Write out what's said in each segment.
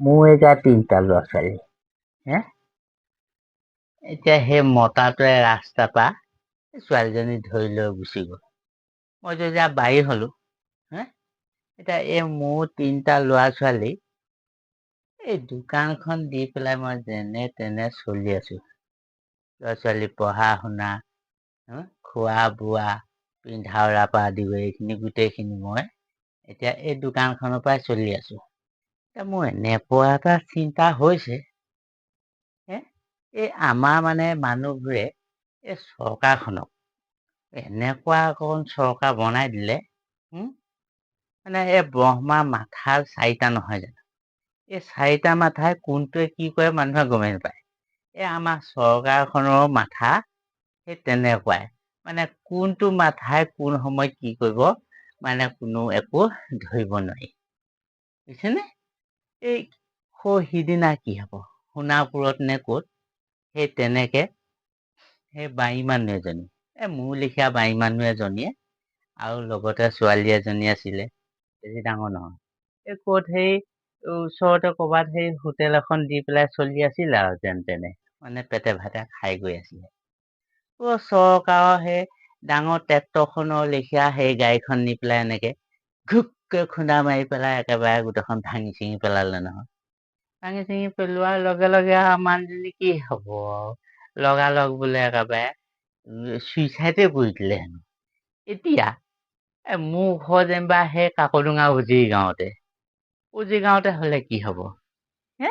মোৰ এতিয়া তিনিটা ল'ৰা ছোৱালী হে? এতিয়া সেই মতাটোৱে ৰাস্তাৰ পৰা ছোৱালীজনী ধৰি লৈ গুচি গ'ল। মইতো এতিয়া বাৰী হ'লো এতিয়া এই মোৰ তিনিটা ল'ৰা ছোৱালী এই দোকানখন দি পেলাই মই যেনে তেনে চলি আছো। ল'ৰা ছোৱালী পঢ়া শুনা খোৱা বোৱা পিন্ধা উৰাৰ পৰা আদি কৰি এইখিনি গোটেইখিনি মই এতিয়া এই দোকানখনৰ পৰাই চলি আছো। এতিয়া মোৰ এনেকুৱা এটা চিন্তা হৈছে। এই আমাৰ মানে মানুহবোৰে এই চৰকাৰখনক এনেকুৱা এখন চৰকাৰ বনাই দিলে মানে এই ব্ৰহ্মা মাথাৰ চাৰিটা নহয় জানো? এই চাৰিটা মাথাই কোনটোৱে কি কৰে মানুহে গমেই নাপায়। এই আমাৰ চৰকাৰখনৰ মাথা সেই তেনেকুৱাই। মানে কোনটো মাথাই কোন সময়ত কি কৰিব মানে কোনো একো ধৰিব নোৱাৰি। বুজিছেনে? এই সিদিনা কি হব? সোণাপুৰত নে ক'ত? সেই তেনেকে সেই বাৰী মানুহ এজনী। এই মোৰ লিখীয়া বাৰী মানুহ এজনীয়ে আৰু লগতে ছোৱালী এজনী আছিলে। বেছি ডাঙৰ নহয়। এই ক'ত সেই ওচৰতে ক'ৰবাত সেই হোটেল এখন দি পেলাই চলি আছিল আৰু যেন তেনে। মানে পেটে ভাতে খাই গৈ আছিলে। অ চৰকাৰৰ সেই ডাঙৰ ট্ৰেক্টৰখনৰ লেখীয়া সেই গাড়ীখন নি পেলাই এনেকে ঘুককে খুন্দা মাৰি পেলাই একেবাৰে গোটেইখন ভাঙি চিঙি পেলালে নহয়। ভাঙি চিঙি পেলোৱাৰ লগে লগে আৰু মানুহজনী কি হব আৰু? লগালগ বোলে একেবাৰে। চুইচাইডে কৰি দিলে হেনো। এতিয়া মোৰ ঘৰ যেনিবা সেই কাকডোঙা উজি গাঁৱতে উজি গাঁৱতে হলে কি হব? হে?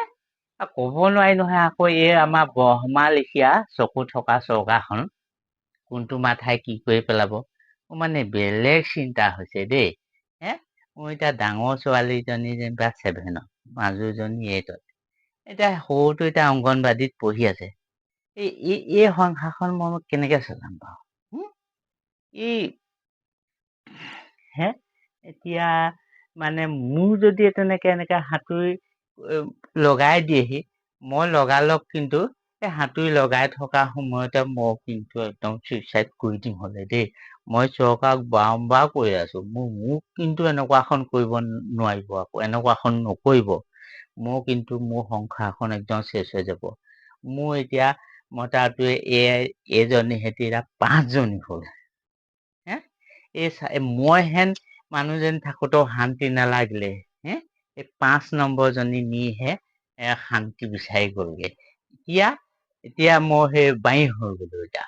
ক'ব নোৱাৰি নহয় আকৌ এই আমাৰ ব্ৰহ্মা লেখীয়া চকু থকা চৰকাৰখন কোনটো মাথাই কি কৰি পেলাব? মানে বেলেগ চিন্তা হৈছে দেই। হে? মোৰ এতিয়া ডাঙৰ ছোৱালীজনী যেনিবা ছেভেনত মাজুজনী এইটত। এতিয়া সৰুটো এতিয়া অংগনবাদীত পঢ়ি আছে। এই এই এই সংসাৰখন মই কেনেকে চলাম বাৰু? এই হে? এতিয়া মানে মোৰ যদি তেনেকে এনেকে সাঁতুৰি লগাই দিয়েহি মই লগালগ কিন্তু এই সাঁতুৰি লগাই থকা সময়তে মই কিন্তু একদম চুইচাইড কৰি দিম হলে দেই। মই চৰকাৰক বাৰম্বাৰ কৈ আছো মোক মোক কিন্তু এনেকুৱাখন কৰিব নোৱাৰিব আকৌ এনেকুৱাখন নকৰিব। মোৰ কিন্তু মোৰ সংসাৰখন একদম চেচ হৈ যাব। মোৰ এতিয়া মতাটোৱে এই এইজনী সেতি এতিয়া পাঁচজনী হ'ল। হে? এই মই হেন মানুহজনী থাকোতেও শান্তি নালাগিলে। হে? এই পাঁচ নম্বৰ জনী নিহে শান্তি বিচাৰি গলগে। এতিয়া এতিয়া মই সেই বাৰী হৈ গলো এতিয়া।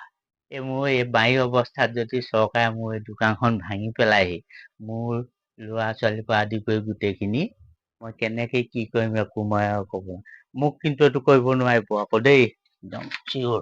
এই মোৰ এই বাৰী অৱস্থাত যদি চৰকাৰে মোৰ এই দোকানখন ভাঙি পেলাইহি মোৰ ল'ৰা ছোৱালীৰ পৰা আদি কৰি গোটেইখিনি মই কেনেকে কি কৰিম একো মই আৰু ক'ব। মোক কিন্তু এইটো কৰিব নোৱাৰিব আকৌ দেই একদম চিঞৰ